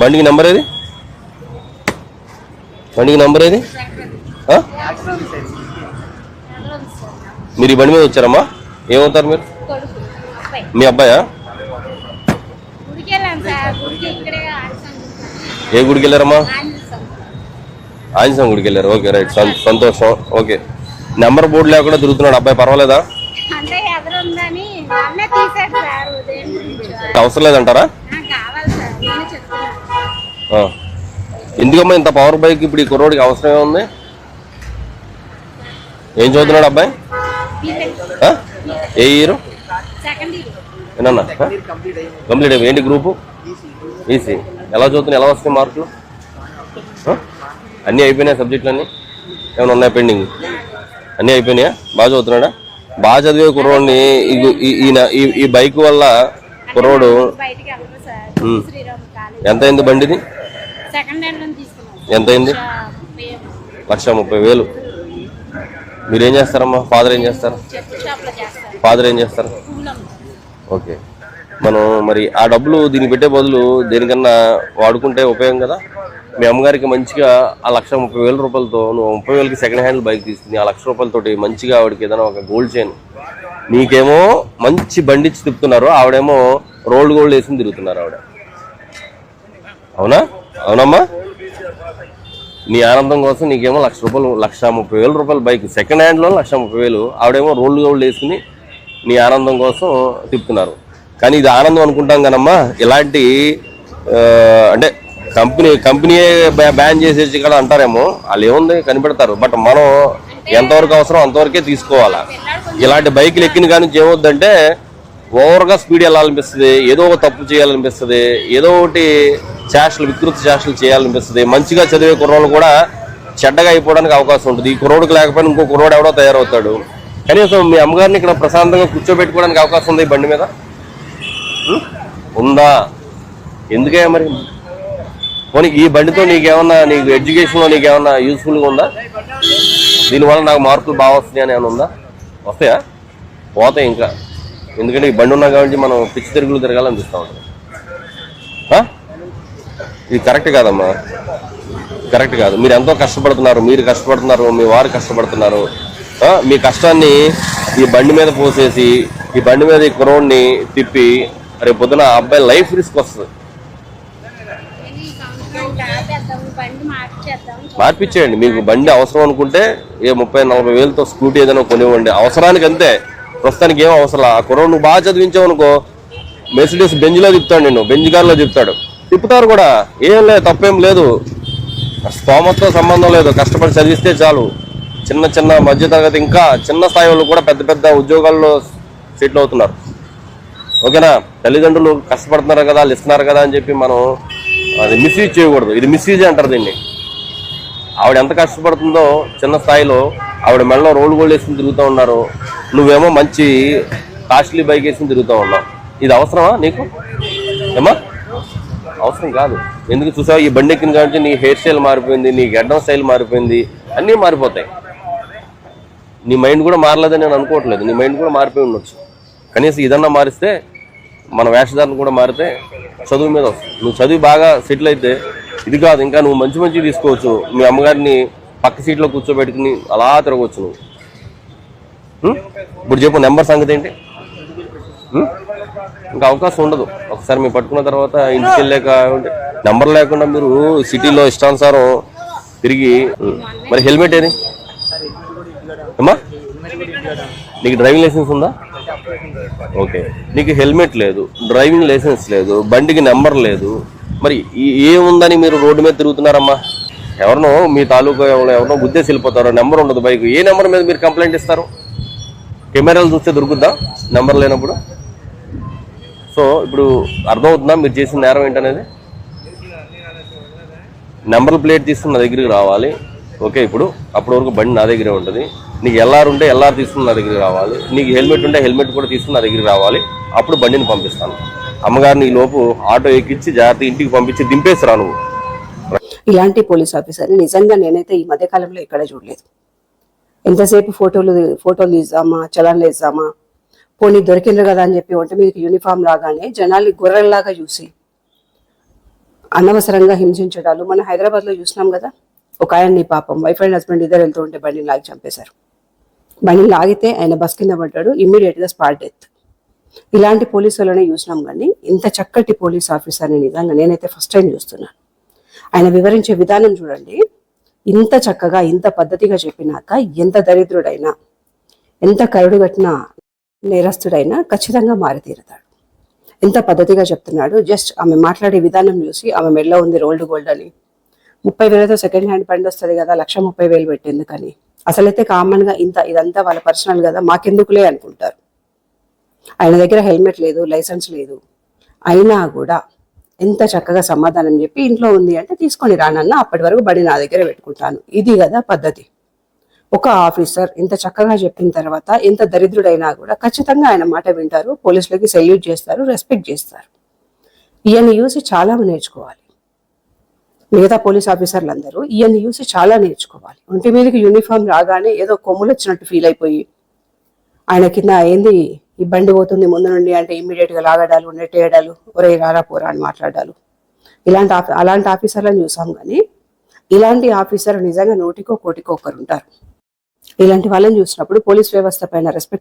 బండికి నెంబర్ ఏది? బండికి నెంబర్ ఏది? మీరు ఈ బండి మీద వచ్చారమ్మా? ఏమవుతారు మీరు? మీ అబ్బాయా? ఏ గుడికి వెళ్ళారమ్మా? ఆంజనేయం గుడికి వెళ్ళారు. Okay right. సంతోషం. ఓకే. నెంబర్ బోర్డు లేకుండా తిరుగుతున్నాడు అబ్బాయి. పర్వాలేదా? అవసరం లేదంటారా కావాలి సార్ నేను చెప్తున్నాను ఆ. ఎందుకమ్మా ఇంత పవర్ బైక్ ఇప్పుడు ఈ కుర్రోడికి అవసరం ఏముంది ఏం చదువుతున్నాడు అబ్బాయి? ఏ ఇయర్ ఏనన్నా కంప్లీట్ అయిపోయి ఏంటి గ్రూపు ఈసీ ఎలా చదువుతున్నాయి? ఎలా వస్తాయి మార్కులు? అన్నీ అయిపోయినాయి సబ్జెక్టులు అన్నీ? ఏమైనా ఉన్నాయి పెండింగ్ అన్నీ అయిపోయినాయా? బాగా చదువుతున్నాడా? బాగా చదివే కుర్రోడిని ఈ- ఈ- ఈయన- ఈ బైక్ వల్ల కుర్రోడు ఎంత అయింది బండిది? సెకండ్ హ్యాండ్ ఎంత అయింది లక్ష ముప్పై వేలు. మీరు ఏం చేస్తారమ్మా? ఫాదర్ ఏం చేస్తారు? ఫాదర్ ఏం చేస్తారు? ఓకే. మనం మరి ఆ డబ్బులు దీనికి పెట్టే బదులు దేనికన్నా వాడుకుంటే ఉపయోగం కదా? మీ అమ్మగారికి మంచిగా ఆ లక్ష ముప్పై వేల రూపాయలతో నువ్వు ముప్పై వేలకి సెకండ్ హ్యాండ్ బైక్ తీసుకుని ఆ లక్ష రూపాయలతోటి మంచిగా ఆవిడకి ఏదైనా ఒక గోల్డ్ చైన్ నీకేమో మంచి బండి ఇచ్చి తిప్పుతున్నారు. ఆవిడేమో రోల్డ్ గోల్డ్ వేసి తిరుగుతున్నారు ఆవిడ. అవునా? అవునమ్మా. నీ ఆనందం కోసం నీకేమో లక్ష రూపాయలు లక్ష ముప్పై వేల రూపాయలు బైక్. సెకండ్ హ్యాండ్లో లక్ష ముప్పై వేలు. ఆవిడేమో రోల్డ్ గోల్డ్ వేసుకుని నీ ఆనందం కోసం తిప్పుతున్నారు. కానీ ఇది ఆనందం అనుకుంటాం కానమ్మా ఇలాంటి అంటే కంపెనీ కంపెనీయే బ్యాన్ చేసేసి కదా అంటారేమో. వాళ్ళు ఏముంది? కనిపెడతారు. బట్ మనం ఎంతవరకు అవసరం అంతవరకే తీసుకోవాలా. ఇలాంటి బైకులు ఎక్కిన కానీ ఏమవుద్దంటే ఓవర్గా స్పీడ్ వెళ్ళాలనిపిస్తుంది ఏదో ఒక తప్పు చేయాలనిపిస్తుంది ఏదో ఒకటి చేష్టలు వికృతి చేష్టలు చేయాలనిపిస్తుంది మంచిగా చదివే కుర్రోళ్ళు కూడా చెడ్డగా అయిపోవడానికి అవకాశం ఉంటుంది. ఈ కుర్రోడికి లేకపోయినా ఇంకో కుర్రోడు ఎవడో తయారవుతాడు. కనీసం మీ అమ్మగారిని ఇక్కడ ప్రశాంతంగా కూర్చోబెట్టుకోవడానికి అవకాశం ఉంది ఈ బండి మీద? ఉందా? ఎందుకే మరి? పోనీ ఈ బండితో నీకేమన్నా నీకు ఎడ్యుకేషన్లో నీకేమన్నా యూస్ఫుల్గా ఉందా? దీనివల్ల నాకు మార్కులు బాగా వస్తున్నాయి అని ఏమైనా ఉందా? వస్తాయా? పోతాయి ఇంకా. ఎందుకంటే ఈ బండి ఉన్నా కాబట్టి మనం పిచ్చి తిరుగులు తిరగాలనిపిస్తూ ఉంటుంది. ఇది కరెక్ట్ కాదమ్మా. కరెక్ట్ కాదు. మీరు ఎంతో కష్టపడుతున్నారు మీరు కష్టపడుతున్నారు మీ వారు కష్టపడుతున్నారు. మీ కష్టాన్ని ఈ బండి మీద పోసేసి ఈ బండి మీద ఈ కురవుడిని తిప్పి రేపు పొద్దున ఆ అబ్బాయి లైఫ్ రిస్క్ వస్తుంది. ఈ మార్పిచ్చేయండి. మీకు బండి అవసరం అనుకుంటే ఏ ముప్పై నలభై వేలతో స్కూటీ ఏదైనా కొనివ్వండి. అవసరానికి అంతే. ప్రస్తుతానికి ఏం అవసరం ఆ కుర్రోడు నువ్వు బాగా చదివించావు అనుకో మెర్సిడీస్ బెంజ్లో చెప్తాడు నిన్ను. బెంజ్ కార్లో చెప్తాడు తిప్పుతారు కూడా. ఏం లేదు తప్పేం లేదు. స్తోమతో సంబంధం లేదు. కష్టపడి చదివిస్తే చాలు. చిన్న చిన్న మధ్యతరగతి ఇంకా చిన్న స్థాయి వాళ్ళు కూడా పెద్ద పెద్ద ఉద్యోగాల్లో సెటిల్ అవుతున్నారు. ఓకేనా? తల్లిదండ్రులు కష్టపడుతున్నారు కదా ఇస్తున్నారు కదా అని చెప్పి మనం అది మిస్యూజ్ చేయకూడదు. ఇది మిస్యూజ్ అంటారు దీన్ని. ఆవిడ ఎంత కష్టపడుతుందో చిన్న స్థాయిలో ఆవిడ మెడలో రోల్ గోల్డ్ వేసుకుని తిరుగుతూ ఉన్నారు. నువ్వేమో మంచి కాస్ట్లీ బైక్ వేసుకుని తిరుగుతూ ఉన్నావు. ఇది అవసరమా నీకు? ఏమా అవసరం కాదు. ఎందుకు చూసావు? ఈ బండి ఎక్కిన కాబట్టి నీ హెయిర్ స్టైల్ మారిపోయింది నీ గడ్డం స్టైల్ మారిపోయింది అన్నీ మారిపోతాయి. నీ మైండ్ కూడా మారలేదని నేను అనుకోవట్లేదు. నీ మైండ్ కూడా మారిపోయి ఉండొచ్చు. కనీసం ఇదన్నా మారిస్తే మన వేషధారణ కూడా మారితే చదువు మీద వస్తుంది. నువ్వు చదివి బాగా సెటిల్ అయితే ఇది కాదు. ఇంకా నువ్వు మంచి మంచి తీసుకోవచ్చు. మీ అమ్మగారిని పక్క సీట్లో కూర్చోబెట్టుకుని అలా తిరగవచ్చు నువ్వు. ఇప్పుడు చెప్పు నెంబర్ సంగతి ఏంటి? ఇంకా అవకాశం ఉండదు. ఒకసారి మీరు పట్టుకున్న తర్వాత ఇంటికి వెళ్ళాక ఉంటే నెంబర్ లేకుండా మీరు సిటీలో ఇష్టానుసారం తిరిగి మరి హెల్మెట్ ఏది? అమ్మా నీకు డ్రైవింగ్ లైసెన్స్ ఉందా? ఓకే. నీకు హెల్మెట్ లేదు డ్రైవింగ్ లైసెన్స్ లేదు బండికి నెంబర్ లేదు. మరి ఏముందని మీరు రోడ్డు మీద తిరుగుతున్నారమ్మా? ఎవరినో మీ తాలూకా ఎవరినో ఎవరినో గుద్దేసి వెళ్ళిపోతారు నెంబర్ ఉండదు బైక్. ఏ నెంబర్ మీద మీరు కంప్లైంట్ ఇస్తారు? కెమెరాలు చూస్తే దొరుకుద్దా? నెంబర్ లేనప్పుడు? సో ఇప్పుడు అర్థమవుతుందా? మీరు చేసిన నేరం ఏంటనేది? నెంబర్ ప్లేట్ తీసుకుని నా దగ్గరికి రావాలి. ఓకే ఇప్పుడు అప్పటి వరకు బండి నా దగ్గరే ఉంటుంది. నీకు ఎల్ఆర్ ఉంటే ఎల్ఆర్ తీసుకుని నా దగ్గరికి రావాలి. నీకు హెల్మెట్ ఉంటే హెల్మెట్ కూడా తీసుకుని నా దగ్గరికి రావాలి. అప్పుడు బండిని పంపిస్తాను. అమ్మగారిని ఈ లోపు ఆటో ఎక్కించి జాగ్రత్త ఇంటికి పంపించి దింపేసి రా నువ్వు. ఇలాంటి పోలీస్ ఆఫీసర్ నిజంగా నేనైతే ఈ మధ్య కాలంలో ఎక్కడ చూడలేదు. ఎంతసేపు ఫోటోలు ఫోటోలు తీసామా చలాన్లు వేసామా పోనీ దొరికిండ్రు కదా అని చెప్పి ఒంటి మీకు యూనిఫామ్ లాగానే జనాల్ని గొర్రెల్లాగా చూసి అనవసరంగా హింసించడాలు. మన హైదరాబాద్లో చూసినాం కదా ఒక ఆయన్ని పాపం వైఫ్ అండ్ హస్బెండ్ ఇద్దరు వెళ్తూ ఉంటే బండిని లాగి చంపేశారు. బండిని లాగితే ఆయన బస్ కింద పడ్డాడు ఇమ్మీడియట్గా స్పాట్ డెత్ ఇలాంటి పోలీసులనే చూసినాం కానీ ఇంత చక్కటి పోలీస్ ఆఫీసర్ని నిజంగా నేనైతే ఫస్ట్ టైం చూస్తున్నాను. ఆయన వివరించే విధానం చూడండి. ఇంత చక్కగా ఇంత పద్ధతిగా చెప్పినాక ఎంత దరిద్రుడైనా ఎంత కరుడుగట్టిన నేరస్తుడైనా ఖచ్చితంగా మారితీరుతాడు. ఎంత పద్ధతిగా చెప్తున్నాడు జస్ట్ ఆమె మాట్లాడే విధానం చూసి ఆమె మెడలో ఉంది రోల్డ్ గోల్డ్ అని. ముప్పై వేలతో సెకండ్ హ్యాండ్ బండి వస్తుంది కదా లక్ష ముప్పై వేలు పెట్టేందుకని అసలైతే కామన్గా ఇంత ఇదంతా వాళ్ళ పర్సనల్ కదా మాకెందుకులే అనుకుంటారు. ఆయన దగ్గర హెల్మెట్ లేదు లైసెన్స్ లేదు. అయినా కూడా ఎంత చక్కగా సమాధానం చెప్పి ఇంట్లో ఉంది అంటే తీసుకొని రానన్నా అప్పటి వరకు బడి నా దగ్గర పెట్టుకుంటాను. ఇది కదా పద్ధతి. ఒక ఆఫీసర్ ఇంత చక్కగా చెప్పిన తర్వాత ఎంత దరిద్రుడైనా కూడా ఖచ్చితంగా ఆయన మాట వింటారు పోలీసులకి సెల్యూట్ చేస్తారు రెస్పెక్ట్ చేస్తారు. ఈయన్ని చూసి చాలా నేర్చుకోవాలి. మిగతా పోలీస్ ఆఫీసర్లు అందరూ ఈయన్ని చూసి చాలా నేర్చుకోవాలి. ఒంటి మీదకి యూనిఫామ్ రాగానే ఏదో కొమ్ములు వచ్చినట్టు ఫీల్ అయిపోయి ఆయన కింద ఏంది ఈ బండి పోతుంది ముందు నుండి అంటే ఇమ్మీడియట్గా లాగడాలు నెట్టేయడాలు ఒరే రారా పోరా అని మాట్లాడాలు. ఇలాంటి అలాంటి ఆఫీసర్లను చూసాం కానీ ఇలాంటి ఆఫీసర్ నిజంగా నోటికో కోటికో ఒకరు ఉంటారు ఇలాంటి వాళ్ళని చూసినప్పుడు పోలీస్ వ్యవస్థ పైన రెస్పెక్ట్